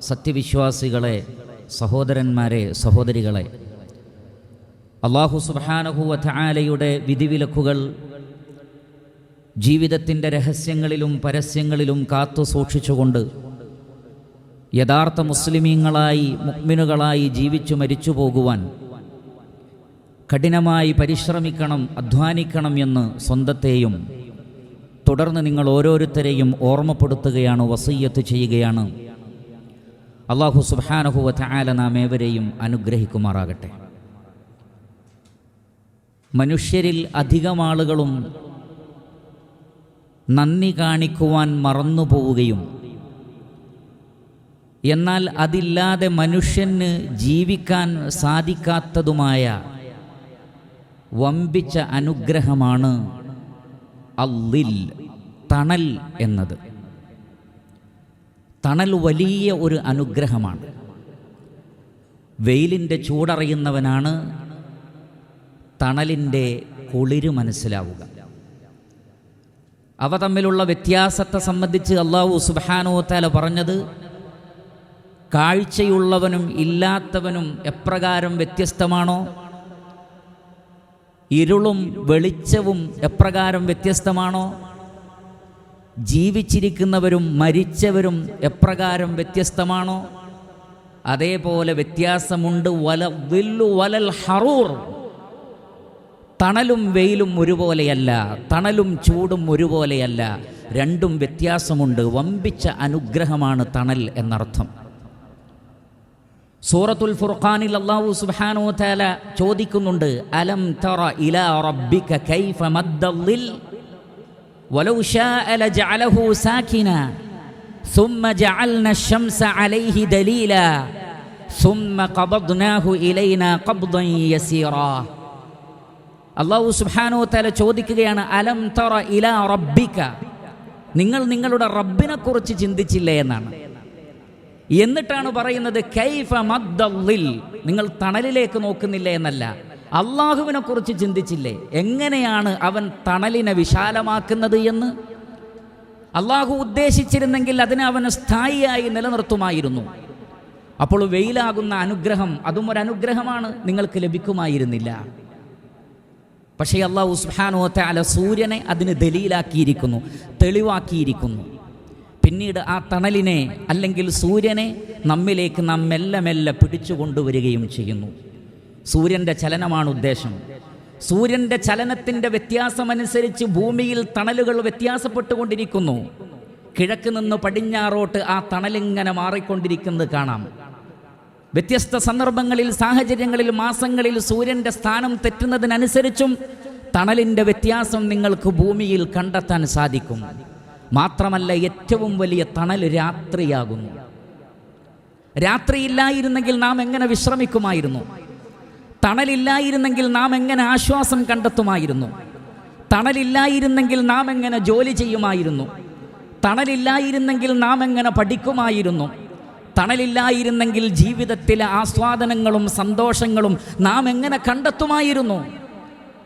സത്യവിശ്വാസികളെ സഹോദരന്മാരെ സഹോദരികളെ അള്ളാഹു സുബാനഹുവലയുടെ വിധിവിലക്കുകൾ ജീവിതത്തിന്റെ രഹസ്യങ്ങളിലും പരസ്യങ്ങളിലും കാത്തു സൂക്ഷിച്ചുകൊണ്ട് യഥാർത്ഥ മുസ്ലിമീങ്ങളായി മുക്മിനുകളായി ജീവിച്ചു മരിച്ചു പോകുവാൻ കഠിനമായി പരിശ്രമിക്കണം അധ്വാനിക്കണം എന്ന് സ്വന്തത്തെയും തുടർന്ന് നിങ്ങൾ ഓരോരുത്തരെയും ഓർമ്മപ്പെടുത്തുകയാണ് വസയ്യത്ത് ചെയ്യുകയാണ്. അള്ളാഹു സുബാനഹുവ ചായാല നാം ഏവരെയും അനുഗ്രഹിക്കുമാറാകട്ടെ. മനുഷ്യരിൽ അധികം ആളുകളും നന്ദി കാണിക്കുവാൻ മറന്നുപോവുകയും എന്നാൽ അതില്ലാതെ മനുഷ്യന് ജീവിക്കാൻ സാധിക്കാത്തതുമായ വമ്പിച്ച അനുഗ്രഹമാണ് അല്ലിൽ തണൽ എന്നത്. തണൽ വലിയ ഒരു അനുഗ്രഹമാണ്. വെയിലിന്റെ ചൂടറിയുന്നവനാണ് തണലിന്റെ കുളിര് മനസ്സിലാവുക. അവ തമ്മിലുള്ള വ്യത്യാസത്തെ സംബന്ധിച്ച് അള്ളാഹു സുബാനോ താല പറഞ്ഞത് കാഴ്ചയുള്ളവനും ഇല്ലാത്തവനും എപ്രകാരം വ്യത്യസ്തമാണോ? ഇരുളും വെളിച്ചവും എപ്രകാരം വ്യത്യസ്തമാണോ? ജീവിച്ചിരിക്കുന്നവരും മരിച്ചവരും എപ്രകാരം വ്യത്യസ്തമാണോ? അതേപോലെ വ്യത്യാസമുണ്ട്. വല വില്ലു വലൽ ഹറൂർ. തണലും വെയിലും ഒരുപോലെയല്ല. തണലും ചൂടും ഒരുപോലെയല്ല. രണ്ടും വ്യത്യാസമുണ്ട്. വമ്പിച്ച അനുഗ്രഹമാണ് തണൽ എന്നർത്ഥം. സൂറത്തുൽ ഫുർഖാനിൽ അള്ളാഹു സുബാനോ തല ചോദിക്കുന്നുണ്ട് അലം തറ ഇലാ റബ്ബിക കൈഫ മദ്ദൽ ولو شاء لجعله ساكنا ثم جعلنا الشمس عليه دليلا ثم قبضناه إلينا قبضا يسيرا അള്ളാഹു സുബ്ഹാനഹു തആല ചോദിക്കുകയാണ് അലം തറ ഇലാ റബ്ബിക നിങ്ങൾ നിങ്ങളുടെ റബ്ബിനെ കുറിച്ച് ചിന്തിച്ചില്ലേ എന്നാണ് എന്നിട്ടാണ് പറയുന്നത് കൈഫ മദ്ദല്ലിൽ നിങ്ങൾ തണലിലേക്ക് നോക്കുന്നില്ല എന്നല്ല അള്ളാഹുവിനെ കുറിച്ച് ചിന്തിച്ചില്ലേ? എങ്ങനെയാണ് അവൻ തണലിനെ വിശാലമാക്കുന്നത് എന്ന്? അള്ളാഹു ഉദ്ദേശിച്ചിരുന്നെങ്കിൽ അതിനെ അവന് സ്ഥായിയായി നിലനിർത്തുമായിരുന്നു. അപ്പോൾ വെയിലാകുന്ന അനുഗ്രഹം അതും ഒരു അനുഗ്രഹമാണ് നിങ്ങൾക്ക് ലഭിക്കുമായിരുന്നില്ല. പക്ഷേ അള്ളാഹു സുഹാനോത്തെ അല സൂര്യനെ അതിന് ദലീലാക്കിയിരിക്കുന്നു തെളിവാക്കിയിരിക്കുന്നു. പിന്നീട് ആ തണലിനെ അല്ലെങ്കിൽ സൂര്യനെ നമ്മിലേക്ക് നാം മെല്ലെ മെല്ലെ പിടിച്ചു കൊണ്ടുവരികയും ചെയ്യുന്നു. സൂര്യന്റെ ചലനമാണ് ഉദ്ദേശം. സൂര്യന്റെ ചലനത്തിന്റെ വ്യത്യാസമനുസരിച്ച് ഭൂമിയിൽ തണലുകൾ വ്യത്യാസപ്പെട്ടുകൊണ്ടിരിക്കുന്നു. കിഴക്ക് നിന്ന് പടിഞ്ഞാറോട്ട് ആ തണലിങ്ങനെ മാറിക്കൊണ്ടിരിക്കുന്നത് കാണാം. വ്യത്യസ്ത സന്ദർഭങ്ങളിൽ സാഹചര്യങ്ങളിൽ മാസങ്ങളിൽ സൂര്യന്റെ സ്ഥാനം തെറ്റുന്നതിനനുസരിച്ചും തണലിന്റെ വ്യത്യാസം നിങ്ങൾക്ക് ഭൂമിയിൽ കണ്ടെത്താൻ സാധിക്കും. മാത്രമല്ല ഏറ്റവും വലിയ തണൽ രാത്രിയാകുന്നു. രാത്രിയില്ലായിരുന്നെങ്കിൽ നാം എങ്ങനെ വിശ്രമിക്കുമായിരുന്നു? തണലില്ലായിരുന്നെങ്കിൽ നാം എങ്ങനെ ആശ്വാസം കണ്ടെത്തുമായിരുന്നു? തണലില്ലായിരുന്നെങ്കിൽ നാം എങ്ങനെ ജോലി ചെയ്യുമായിരുന്നു? തണലില്ലായിരുന്നെങ്കിൽ നാം എങ്ങനെ പഠിക്കുമായിരുന്നു? തണലില്ലായിരുന്നെങ്കിൽ ജീവിതത്തിലെ ആസ്വാദനങ്ങളും സന്തോഷങ്ങളും നാം എങ്ങനെ കണ്ടെത്തുമായിരുന്നു?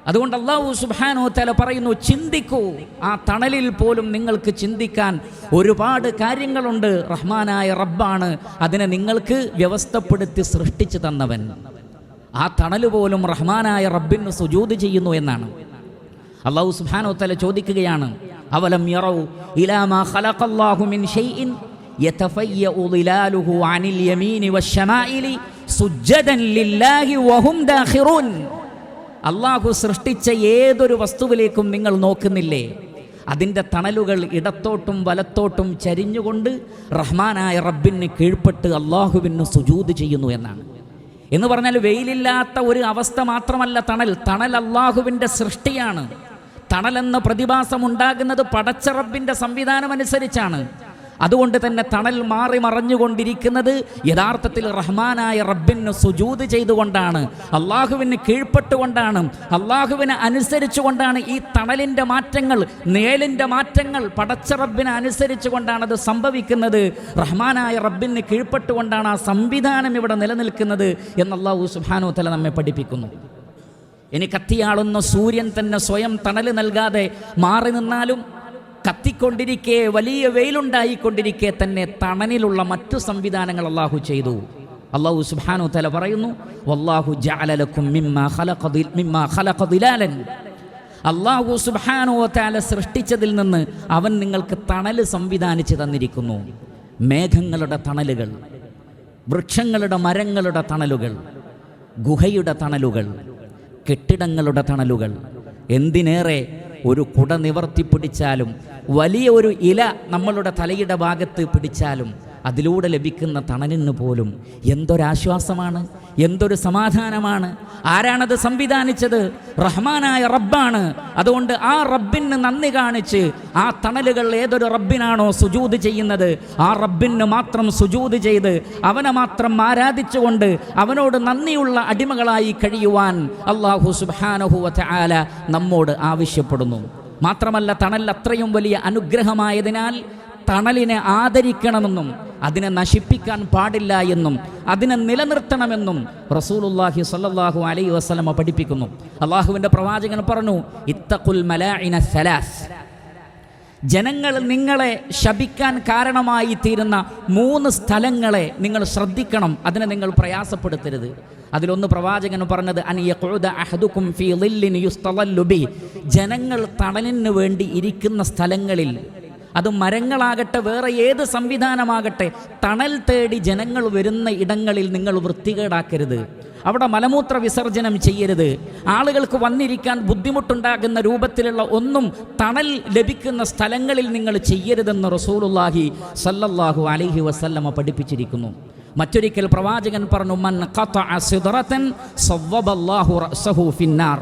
അതുകൊണ്ട് അള്ളാഹു സുബാനോ തല പറയുന്നു ചിന്തിക്കൂ. ആ തണലിൽ പോലും നിങ്ങൾക്ക് ചിന്തിക്കാൻ ഒരുപാട് കാര്യങ്ങളുണ്ട്. റഹ്മാനായ റബ്ബാണ് അതിനെ നിങ്ങൾക്ക് വ്യവസ്ഥപ്പെടുത്തി സൃഷ്ടിച്ചു തന്നവൻ. ആ തണൽ പോലും റഹ്മാനായ റബ്ബിന് സുജൂത് ചെയ്യുന്നു എന്നാണ് അള്ളാഹു സുബാനോ തല ചോദിക്കുകയാണ് അവലം യറൗ ഇലാമാ ഖലഖല്ലാഹു മിൻ ഷൈഇൻ يتفيأ ظلاله عن اليمين والشمائل سجدا لله وهم داخرون അള്ളാഹു സൃഷ്ടിച്ച ഏതൊരു വസ്തുവിലേക്കും നിങ്ങൾ നോക്കുന്നില്ലേ അതിൻ്റെ തണലുകൾ ഇടത്തോട്ടും വലത്തോട്ടും ചരിഞ്ഞുകൊണ്ട് റഹ്മാനായ റബ്ബിന് കീഴ്പ്പെട്ട് അള്ളാഹുവിന് സുജൂത് ചെയ്യുന്നു എന്നാണ് എന്ന് പറഞ്ഞാൽ വെയിലില്ലാത്ത ഒരു അവസ്ഥ മാത്രമല്ല തണൽ. തണൽ അള്ളാഹുവിന്റെ സൃഷ്ടിയാണ്. തണലെന്ന പ്രതിഭാസം ഉണ്ടാകുന്നത് പടച്ചറബിന്റെ സംവിധാനം അനുസരിച്ചാണ്. അതുകൊണ്ട് തന്നെ തണൽ മാറി മറഞ്ഞുകൊണ്ടിരിക്കുന്നത് യഥാർത്ഥത്തിൽ റഹ്മാനായ റബ്ബിന് സുജൂത് ചെയ്തുകൊണ്ടാണ്. അള്ളാഹുവിന് കീഴ്പ്പെട്ടുകൊണ്ടാണ്. അള്ളാഹുവിനെ അനുസരിച്ചുകൊണ്ടാണ് ഈ തണലിന്റെ മാറ്റങ്ങൾ നേലിന്റെ മാറ്റങ്ങൾ പടച്ച അനുസരിച്ചു കൊണ്ടാണ് അത് സംഭവിക്കുന്നത്. റഹ്മാനായ റബ്ബിന് കീഴ്പ്പെട്ടുകൊണ്ടാണ് ആ സംവിധാനം ഇവിടെ നിലനിൽക്കുന്നത് എന്ന് അള്ളാഹു സുബാനു തല നമ്മെ പഠിപ്പിക്കുന്നു. ഇനി കത്തിയാളുന്ന സൂര്യൻ തന്നെ സ്വയം തണൽ നൽകാതെ മാറി നിന്നാലും കത്തിക്കൊണ്ടിരിക്കെ വലിയ വെയിലുണ്ടായിക്കൊണ്ടിരിക്കെ തന്നെ തണലിലുള്ള മറ്റു സംവിധാനങ്ങൾ അള്ളാഹു ചെയ്തു. അള്ളാഹു സുബാനു തല പറയുന്നു വല്ലാഹു ജാലലക്കും അള്ളാഹു സുബാനോ തആല സൃഷ്ടിച്ചതിൽ നിന്ന് അവൻ നിങ്ങൾക്ക് തണൽ സംവിധാനിച്ച് തന്നിരിക്കുന്നു. മേഘങ്ങളുടെ തണലുകൾ വൃക്ഷങ്ങളുടെ മരങ്ങളുടെ തണലുകൾ ഗുഹയുടെ തണലുകൾ കെട്ടിടങ്ങളുടെ തണലുകൾ എന്തിനേറെ ഒരു കുട നിവർത്തി പിടിച്ചാലും വലിയ ഒരു ഇല നമ്മളുടെ തലയുടെ ഭാഗത്ത് പിടിച്ചാലും അതിലൂടെ ലഭിക്കുന്ന തണലിന് പോലും എന്തൊരാശ്വാസമാണ് എന്തൊരു സമാധാനമാണ്. ആരാണത് സംവിധാനിച്ചത്? റഹ്മാനായ റബ്ബാണ്. അതുകൊണ്ട് ആ റബ്ബിന് നന്ദി കാണിച്ച് ആ തണലുകൾ ഏതൊരു റബ്ബിനാണോ സുജൂത് ചെയ്യുന്നത് ആ റബ്ബിന് മാത്രം സുജൂത് ചെയ്ത് അവനെ മാത്രം ആരാധിച്ചുകൊണ്ട് അവനോട് നന്ദിയുള്ള അടിമകളായി കഴിയുവാൻ അള്ളാഹു സുബാനഹുവ ആല നമ്മോട് ആവശ്യപ്പെടുന്നു. മാത്രമല്ല തണൽ അത്രയും വലിയ അനുഗ്രഹമായതിനാൽ തണലിനെ ആദരിക്കണമെന്നും അതിനെ നശിപ്പിക്കാൻ പാടില്ല എന്നും അതിനെ നിലനിർത്തണമെന്നും റസൂലുല്ലാഹി സല്ലാഹു അലൈ വസ്ലമ പഠിപ്പിക്കുന്നു. അള്ളാഹുവിന്റെ പ്രവാചകൻ പറഞ്ഞു ഇത്തഖുൽ മലാഇന സലാസ്. ജനങ്ങൾ നിങ്ങളെ ശപിക്കാൻ കാരണമായി തീരുന്ന മൂന്ന് സ്ഥലങ്ങളെ നിങ്ങൾ ശ്രദ്ധിക്കണം അതിനെ നിങ്ങൾ പ്രയാസപ്പെടുത്തരുത്. അതിലൊന്ന് പ്രവാചകൻ പറഞ്ഞത് യഖുദ അഹദുക്കും ഫീ ളില്ലിൻ യുസ്തളല്ലു ബി ജനങ്ങൾ തണലിന് വേണ്ടി ഇരിക്കുന്ന സ്ഥലങ്ങളിൽ അത് മരങ്ങളാകട്ടെ വേറെ ഏത് സംവിധാനമാകട്ടെ തണൽ തേടി ജനങ്ങൾ വരുന്ന ഇടങ്ങളിൽ നിങ്ങൾ വൃത്തികേടാക്കരുത്. അവിടെ മലമൂത്ര വിസർജനം ചെയ്യരുത്. ആളുകൾക്ക് വന്നിരിക്കാൻ ബുദ്ധിമുട്ടുണ്ടാകുന്ന രൂപത്തിലുള്ള ഒന്നും തണൽ ലഭിക്കുന്ന സ്ഥലങ്ങളിൽ നിങ്ങൾ ചെയ്യരുതെന്ന് റസൂലുല്ലാഹി സല്ലല്ലാഹു അലൈഹി വസല്ലമ പഠിപ്പിച്ചിരിക്കുന്നു. മറ്റൊരിക്കൽ പ്രവാചകൻ പറഞ്ഞു മൻ ഖതഅ സിദ്റതൻ സവ്വബല്ലാഹു റസഹു ഫിന്നാർ.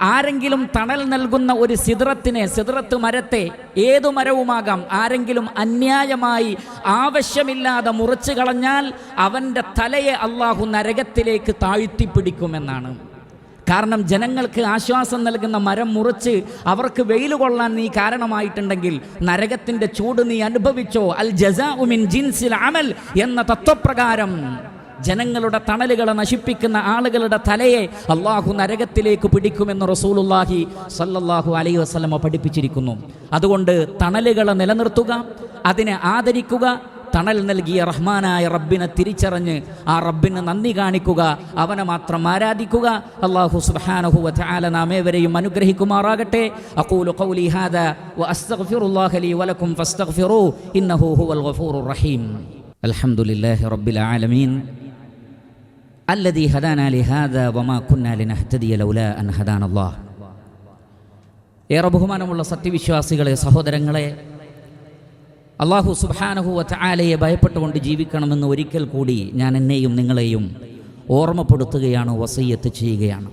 ആരെങ്കിലും തണൽ നൽകുന്ന ഒരു സിദ്രത്തിനെ സിദ്രത്ത് മരത്തെ ഏതു മരവുമാകാം? ആരെങ്കിലും അന്യായമായി ആവശ്യമില്ലാതെ മുറിച്ചു കളഞ്ഞാൽ അവന്റെ തലയെ അള്ളാഹു നരകത്തിലേക്ക് താഴ്ത്തിപ്പിടിക്കുമെന്നാണ്. കാരണം ജനങ്ങൾക്ക് ആശ്വാസം നൽകുന്ന മരം മുറിച്ച് അവർക്ക് വെയിൽ കൊള്ളാൻ നീ കാരണമായിട്ടുണ്ടെങ്കിൽ നരകത്തിന്റെ ചൂട് നീ അനുഭവിച്ചോ? അൽ ജസാ ഉമിൻ ജിൻസിൽ അമൽ എന്ന തത്വപ്രകാരം ജനങ്ങളുടെ തണലുകളെ നശിപ്പിക്കുന്ന ആളുകളുടെ തലയെ അള്ളാഹു നരകത്തിലേക്ക് പിടിക്കുമെന്ന് റസൂലുല്ലാഹി സല്ലല്ലാഹു അലൈഹി വസ്ലമ പഠിപ്പിച്ചിരിക്കുന്നു. അതുകൊണ്ട് തണലുകളെ നിലനിർത്തുക അതിനെ ആദരിക്കുക തണൽ നൽകിയ റഹ്മാനായ റബ്ബിനെ തിരിച്ചറിഞ്ഞ് ആ റബ്ബിന് നന്ദി കാണിക്കുക അവനെ മാത്രം ആരാധിക്കുക. അള്ളാഹു സുബ്ഹാനഹു വതആല നാം അനുഗ്രഹിക്കുമാറാകട്ടെ. അഖൂലു ഖൗലി ഹാദാ ലീ വലക്കും ഫസ്തഗ്ഫിറൂ ഇന്നഹു ഹുവൽ റഹീം. അൽഹംദുലില്ലാഹി റബ്ബിൽ ആലമീൻ. അല്ലദീ ഹദാന വമാ കുന്നാലിൻ അഹ്തദിയ ലൗല അൻ ഹദാൻ അള്ളാഹ് ഏറെ ബഹുമാനമുള്ള സത്യവിശ്വാസികളെ സഹോദരങ്ങളെ അള്ളാഹു സുബാനഹുവ ചായാലയെ ഭയപ്പെട്ടുകൊണ്ട് ജീവിക്കണമെന്ന് ഒരിക്കൽ കൂടി ഞാൻ എന്നെയും നിങ്ങളെയും ഓർമ്മപ്പെടുത്തുകയാണ് വസയ്യത്ത് ചെയ്യുകയാണ്.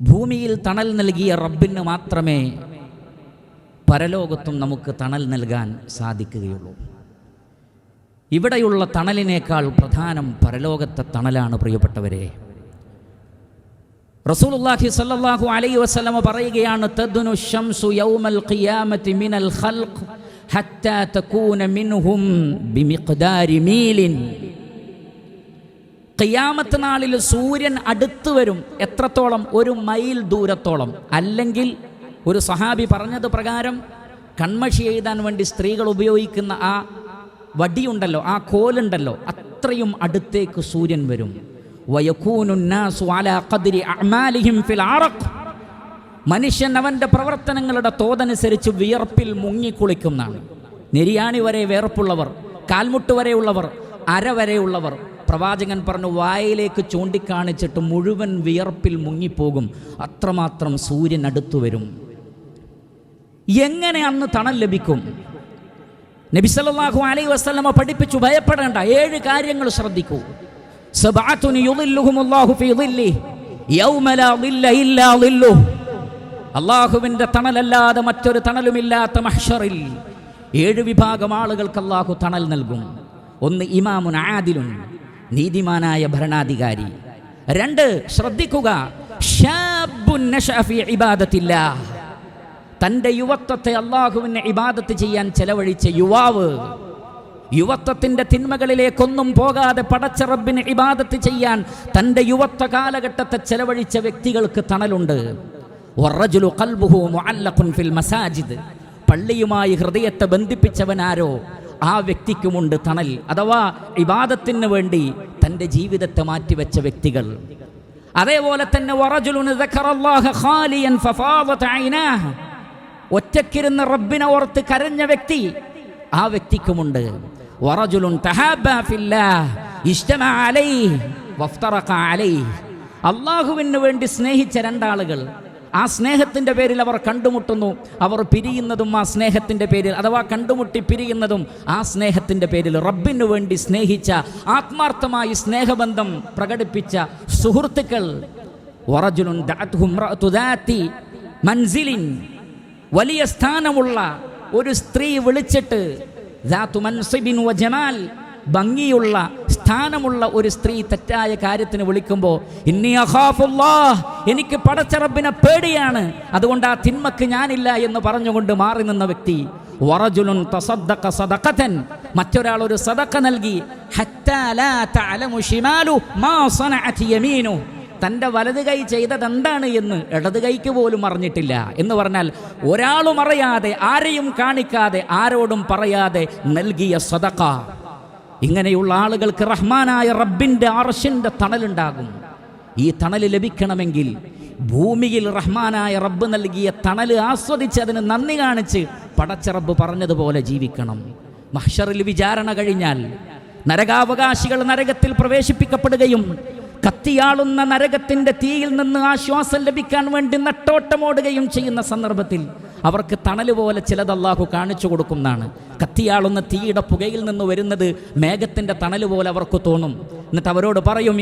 ഭൂമിയിൽ തണൽ നൽകിയ റബ്ബിന് മാത്രമേ പരലോകത്തും നമുക്ക് തണൽ നൽകാൻ സാധിക്കുകയുള്ളൂ. ഇവിടെയുള്ള തണലിനേക്കാൾ പ്രധാനം പരലോകത്തെ തണലാണ് പ്രിയപ്പെട്ടവരെ. റസൂലുള്ളാഹി സ്വല്ലല്ലാഹു അലൈഹി വസല്ലമ പറയുകയാണ് തദ്നു ശംസു യൗമൽ ഖിയാമത്തി മിനൽ ഖൽഖ് ഹത്താ തകൂന മിൻഹും ബിമിഖ്ദാരി മീലിൻ. ഖിയാമത്ത് നാളിൽ സൂര്യൻ അടുത്തു വരും എത്രത്തോളം? ഒരു മൈൽ ദൂരത്തോളം. അല്ലെങ്കിൽ ഒരു സഹാബി പറഞ്ഞത് പ്രകാരം കൺമഷി എഴുതാൻ വേണ്ടി സ്ത്രീകൾ ഉപയോഗിക്കുന്ന ആ വടിയുണ്ടല്ലോ ആ കോലുണ്ടല്ലോ അത്രയും അടുത്തേക്ക് സൂര്യൻ വരും. മനുഷ്യൻ അവന്റെ പ്രവർത്തനങ്ങളുടെ തോതനുസരിച്ച് വിയർപ്പിൽ മുങ്ങിക്കുളിക്കുന്നതാണ്. നെരിയാണി വരെ വേർപ്പുള്ളവർ കാൽമുട്ട് വരെയുള്ളവർ അര വരെയുള്ളവർ പ്രവാചകൻ പറഞ്ഞു വായിലേക്ക് ചൂണ്ടിക്കാണിച്ചിട്ട് മുഴുവൻ വിയർപ്പിൽ മുങ്ങിപ്പോകും. അത്രമാത്രം സൂര്യൻ അടുത്തു വരും. എങ്ങനെ അന്ന് തണൽ ലഭിക്കും? നബി അലൈ അലൈഹി വസല്ലമ പഠിപ്പിച്ചു ഭയപ്പെടേണ്ട. ഏഴ് കാര്യങ്ങൾ ശ്രദ്ധിക്കൂ. അള്ളാഹുവിന്റെ തണലല്ലാതെ മറ്റൊരു തണലുമില്ലാത്ത മഹ്ഷറിൽ ഏഴ് വിഭാഗം ആളുകൾക്ക് അള്ളാഹു തണൽ നൽകും. ഒന്ന് ഇമാമുൻ ആദിലുൻ നീതിമാനായ ഭരണാധികാരി. രണ്ട് ശ്രദ്ധിക്കുക. ഇബാദത്തില്ലാഹ്. തന്റെ യുവത്വത്തെ അള്ളാഹുവിനെ ഇബാദത്ത് ചെയ്യാൻ ചെലവഴിച്ച യുവാവ് യുവത്വത്തിന്റെ തിന്മകളിലേക്കൊന്നും പോകാതെ പടച്ച റബ്ബിനെ ഇബാദത്ത് ചെയ്യാൻ തന്റെ യുവത്വ കാലഘട്ടത്തെ ചെലവഴിച്ച വ്യക്തികൾക്ക് തണലുണ്ട്. ഫിൽ മസാജിദ്. പള്ളിയുമായി ഹൃദയത്തെ ബന്ധിപ്പിച്ചവനാരോ ആ വ്യക്തിക്കുമുണ്ട് തണൽ. അഥവാ ഇബാദത്തിന് വേണ്ടി തന്റെ ജീവിതത്തെ മാറ്റിവെച്ച വ്യക്തികൾ. അതേപോലെ തന്നെ ഒറ്റക്കിരുന്ന് റബ്ബിനെ ഓർത്ത് കരഞ്ഞ വ്യക്തി ആ വ്യക്തിക്കുമുണ്ട്. അള്ളാഹുവിന് വേണ്ടി സ്നേഹിച്ച രണ്ടാളുകൾ ആ സ്നേഹത്തിന്റെ പേരിൽ അവർ കണ്ടുമുട്ടുന്നു. അവർ പിരിയുന്നതും ആ സ്നേഹത്തിന്റെ പേരിൽ അഥവാ കണ്ടുമുട്ടി പിരിയുന്നതും ആ സ്നേഹത്തിന്റെ പേരിൽ റബ്ബിനു വേണ്ടി സ്നേഹിച്ച ആത്മാർത്ഥമായി സ്നേഹബന്ധം പ്രകടിപ്പിച്ച സുഹൃത്തുക്കൾ. വറജുലുൻ മൻസിലിൻ വലിയ സ്ഥാനമുള്ള ഒരു സ്ത്രീ വിളിച്ചിട്ട് ജമാൽ ഭംഗിയുള്ള സ്ഥാനമുള്ള ഒരു സ്ത്രീ തെറ്റായ കാര്യത്തിന് വിളിക്കുമ്പോൾ ഇന്നി എനിക്ക് പടച്ചറബിനെ പേടിയാണ് അതുകൊണ്ട് ആ തിന്മക്ക് ഞാനില്ല എന്ന് പറഞ്ഞുകൊണ്ട് മാറി നിന്ന വ്യക്തി വറജുലുൻ തസദ്ദഖ സദഖതൻ മറ്റൊരാൾ ഒരു സദഖ നൽകി തഅലമു മാ യമീനു തന്റെ വലത് കൈ ചെയ്തതെന്താണ് എന്ന് ഇടത് കൈക്ക് പോലും അറിഞ്ഞിട്ടില്ല എന്ന് പറഞ്ഞാൽ ഒരാളും അറിയാതെ ആരെയും കാണിക്കാതെ ആരോടും പറയാതെ നൽകിയ സദക്ക ഇങ്ങനെയുള്ള ആളുകൾക്ക് റഹ്മാനായ റബ്ബിന്റെ അർഷിന്റെ തണലുണ്ടാകും. ഈ തണൽ ലഭിക്കണമെങ്കിൽ ഭൂമിയിൽ റഹ്മാനായ റബ്ബ് നൽകിയ തണൽ ആസ്വദിച്ച് അതിന് നന്ദി കാണിച്ച് പടച്ച റബ്ബ് പറഞ്ഞതുപോലെ ജീവിക്കണം. മഹ്ഷറിൽ വിചാരണ കഴിഞ്ഞാൽ നരകാവകാശികൾ നരകത്തിൽ പ്രവേശിപ്പിക്കപ്പെടുകയും കത്തിയാളുന്ന നരകത്തിന്റെ തീയിൽ നിന്ന് ആശ്വാസം ലഭിക്കാൻ വേണ്ടി നട്ടോട്ടമോടുകയും ചെയ്യുന്ന സന്ദർഭത്തിൽ അവർക്ക് തണൽ പോലെ ചിലത് അള്ളാഹു കാണിച്ചു കൊടുക്കുന്നതാണ്. കത്തിയാളുന്ന തീയുടെ പുകയിൽ നിന്ന് വരുന്നത് മേഘത്തിന്റെ തണൽ പോലെ അവർക്ക് തോന്നും. എന്നിട്ട് അവരോട് പറയും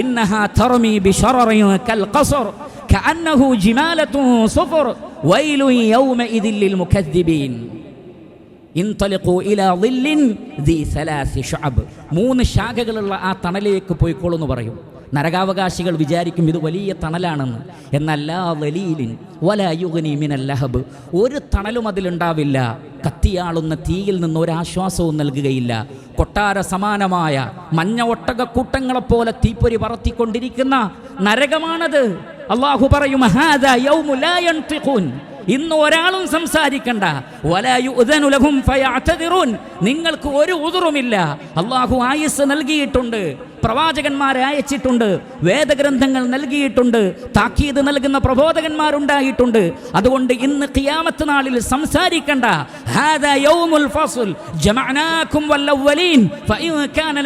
ഇന്നഹാ തർമി ബിഷററിയ കൽ ഖസർ കഅന്നഹു ജിമാലത്തുൻ സുഫർ. മൂന്ന് ശാഖകളുള്ള ആ തണലിലേക്ക് പോയിക്കോളെന്ന് പറയും. നരകാവകാശികൾ വിചാരിക്കും ഇത് വലിയ തണലാണെന്ന്. എന്നല്ലാ വലിയിലിൻ ലഹബ്. ഒരു തണലും അതിലുണ്ടാവില്ല. കത്തിയാളുന്ന തീയിൽ നിന്ന് ഒരാശ്വാസവും നൽകുകയില്ല. കൊട്ടാര സമാനമായ മഞ്ഞ ഒട്ടകക്കൂട്ടങ്ങളെപ്പോലെ തീപ്പൊരി പറത്തിക്കൊണ്ടിരിക്കുന്ന നരകമാണത്. അള്ളാഹു പറയും. ഇന്ന് ഒരാളും സംസാരിക്കണ്ട. വലായു ഉദനുലഹും ഫയഅ്തദിറൂൻ. നിങ്ങൾക്ക് ഒരു ഉതിറുമില്ല അള്ളാഹു ആയുസ് നൽകിയിട്ടുണ്ട്. പ്രവാചകന്മാരെ അയച്ചിട്ടുണ്ട്. വേദഗ്രന്ഥങ്ങൾ നൽകിയിട്ടുണ്ട്. താക്കീത് നൽകുന്ന പ്രബോധകന്മാരുണ്ടായിട്ടുണ്ട്. അതുകൊണ്ട് ഇന്ന് ഖിയാമത്ത് നാളിൽ സംസാരിക്കണ്ട. ജമഅനാകും കാന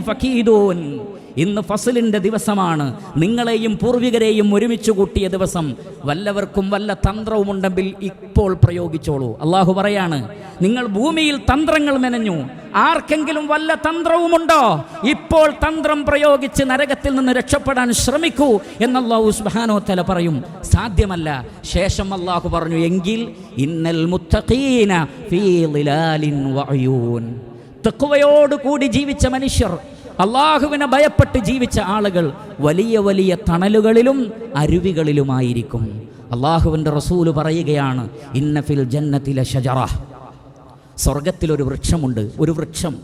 ഫകീദൂൻ. ഇന്ന് ഫസലിന്റെ ദിവസമാണ്. നിങ്ങളെയും പൂർവികരെയും ഒരുമിച്ച് കൂട്ടിയ ദിവസം. വല്ലവർക്കും വല്ല തന്ത്രവുമുണ്ടെങ്കിൽ ഇപ്പോൾ പ്രയോഗിച്ചോളൂ. അള്ളാഹു പറയാണ് നിങ്ങൾ ഭൂമിയിൽ തന്ത്രങ്ങൾ മെനഞ്ഞു. ആർക്കെങ്കിലും വല്ല തന്ത്രവുമുണ്ടോ ഇപ്പോൾ തന്ത്രം പ്രയോഗിച്ച് നരകത്തിൽ നിന്ന് രക്ഷപ്പെടാൻ ശ്രമിക്കൂ എന്നല്ലാഹു സുബ്ഹാനഹു തല പറയും. സാധ്യമല്ല. ശേഷം അള്ളാഹു പറഞ്ഞു എങ്കിൽ ഇന്നൽ മുത്തഖീന ഫീ ളിലാലിൻ വഅയൂൻ തെക്കുവയോടുകൂടി ജീവിച്ച മനുഷ്യർ അള്ളാഹുവിനെ ഭയപ്പെട്ട് ജീവിച്ച ആളുകൾ വലിയ വലിയ തണലുകളിലും അരുവികളിലുമായിരിക്കും. അള്ളാഹുവിന്റെ റസൂൽ പറയുകയാണ് ഇന്നഫിൽ ജന്നത്തിലെ ഷജറ. സ്വർഗത്തിലൊരു വൃക്ഷമുണ്ട് ഒരു വൃക്ഷം.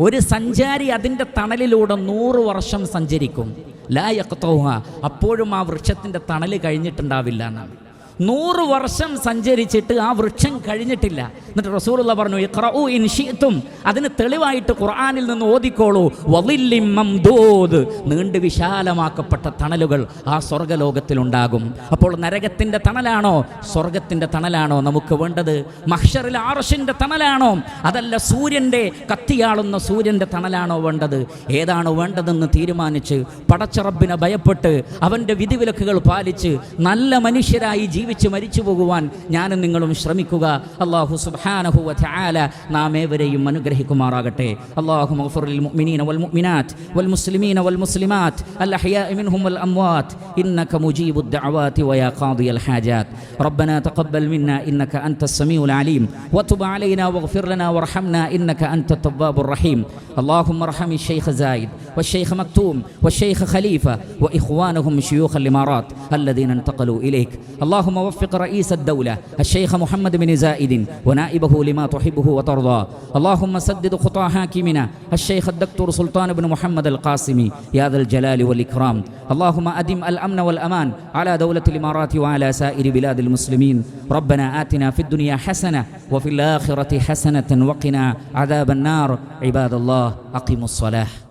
ഒരു സഞ്ചാരി അതിന്റെ തണലിലൂടെ നൂറ് വർഷം സഞ്ചരിക്കും. ലാ യഖ്തൗഹ. അപ്പോഴും ആ വൃക്ഷത്തിന്റെ തണൽ കഴിഞ്ഞിട്ടുണ്ടാവില്ല എന്നാണ്. നൂറ് വർഷം സഞ്ചരിച്ചിട്ട് ആ വൃക്ഷം കഴിഞ്ഞിട്ടില്ല. എന്നിട്ട് റസൂലുള്ള പറഞ്ഞു ഇഖ്റഊ ഇൻ ഷീത്തും അതിന് തെളിവായിട്ട് ഖുർആനിൽ നിന്ന് ഓതിക്കോളൂ. വലില്ലിം മംദൂദ്. നീണ്ട് വിശാലമാക്കപ്പെട്ട തണലുകൾ ആ സ്വർഗലോകത്തിലുണ്ടാകും. അപ്പോൾ നരകത്തിന്റെ തണലാണോ? സ്വർഗത്തിന്റെ തണലാണോ നമുക്ക് വേണ്ടത്? മഹ്ഷറിൽ ആർഷിന്റെ തണലാണോ? അതല്ല സൂര്യന്റെ കത്തിയാളുന്ന സൂര്യന്റെ തണലാണോ വേണ്ടത്? ഏതാണോ വേണ്ടതെന്ന് തീരുമാനിച്ച് പടച്ചറബിനെ ഭയപ്പെട്ട് അവന്റെ വിധിവിലക്കുകൾ പാലിച്ച് നല്ല മനുഷ്യരായി ജീവിച്ച് മരിച്ചു പോകുവാൻ ഞാനും നിങ്ങളും ശ്രമിക്കുക അള്ളാഹു സുബ്ഹാനഹു വതആല നാം ഏവരെയും അനുഗ്രഹിക്കുമാറാകട്ടെ അള്ളാഹു മഗ്ഫിറിൽ മുഅ്മിനീന വൽ മുഅ്മിനാത്ത് വൽ മുസ്ലിമീന വൽ മുസ്ലിമാത്ത് അൽ അഹ്യാഇ മിൻഹും വൽ അംവാത്ത് إنك مجيب الدعوات ويا قاضي الحاجات ربنا تقبل منا إنك أنت السميع العليم وتب علينا واغفر لنا وارحمنا إنك أنت التواب الرحيم اللهم ارحم الشيخ زايد والشيخ مكتوم والشيخ خليفة وإخوانهم شيوخ الإمارات الذين انتقلوا إليك اللهم وفق رئيس الدولة الشيخ محمد بن زائد ونائبه لما تحبه وترضى. اللهم سدد خطى حاكمنا الشيخ الدكتور سلطان بن محمد القاسمي يا ذا الجلال والإكرام. اللهم أدم الأمن والأمان على دولة الإمارات وعلى سائر بلاد المسلمين. ربنا آتنا في الدنيا حسنة وفي الآخرة حسنة وقنا عذاب النار. عباد الله أقيموا الصلاة.